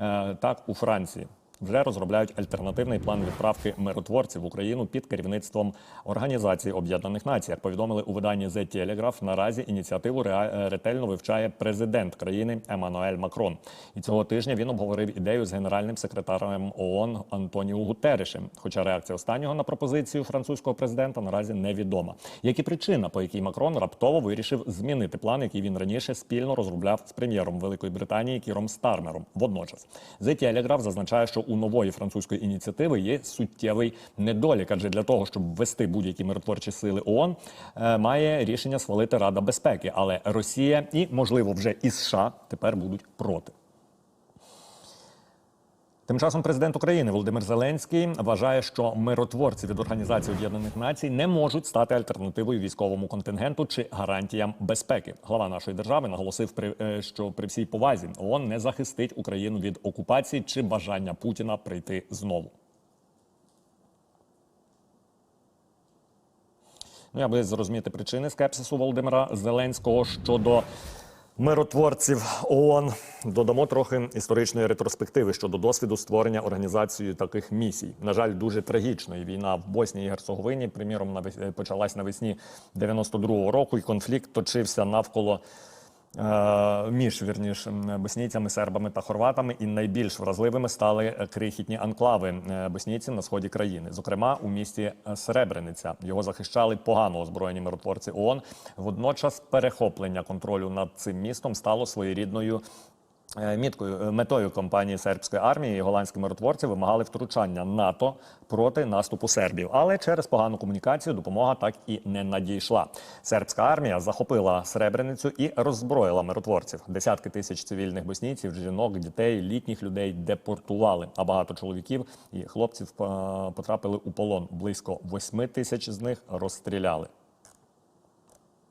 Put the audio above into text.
Е, Так, у Франції. Вже розробляють альтернативний план відправки миротворців в Україну під керівництвом Організації Об'єднаних Націй. Як повідомили у виданні The Telegraph, наразі ініціативу ретельно вивчає президент країни Еммануель Макрон. І цього тижня він обговорив ідею з генеральним секретарем ООН Антоніо Гутерешем. Хоча реакція останнього на пропозицію французького президента наразі невідома. Як і причина, по якій Макрон раптово вирішив змінити план, який він раніше спільно розробляв з прем'єром Великої Британії Кіром Стармером. Водночас The Telegraph зазначає, що у нової французької ініціативи є суттєвий недолік, адже для того, щоб ввести будь-які миротворчі сили ООН, е, має рішення схвалити Рада безпеки. Але Росія і, можливо, вже і США тепер будуть проти. Тим часом президент України Володимир Зеленський вважає, що миротворці від Організації Об'єднаних Націй не можуть стати альтернативою військовому контингенту чи гарантіям безпеки. Глава нашої держави наголосив, е, що при всій повазі ООН не захистить Україну від окупації чи бажання Путіна прийти знову. Ну, аби зрозуміти причини скепсису Володимира Зеленського щодо миротворців ООН, додамо трохи історичної ретроспективи щодо досвіду створення організації таких місій. На жаль, дуже трагічної війна в Боснії і Герцеговині, приміром, почалась навесні 92-го року, і конфлікт точився навколо. Е, Між вірніше м, боснійцями, сербами та хорватами, і найбільш вразливими стали крихітні анклави е, боснійців на сході країни, зокрема у місті Серебрениця. Його захищали погано озброєні миротворці ООН. Водночас перехоплення контролю над цим містом стало своєрідною. Е, Міткою е, метою кампанії сербської армії і голландські миротворці вимагали втручання НАТО проти наступу сербів. Але через погану комунікацію допомога так і не надійшла. Сербська армія захопила Сребреницю і роззброїла миротворців. Десятки тисяч цивільних боснійців, жінок, дітей, літніх людей депортували. А багато чоловіків і хлопців е, потрапили у полон. Близько восьми тисяч з них розстріляли.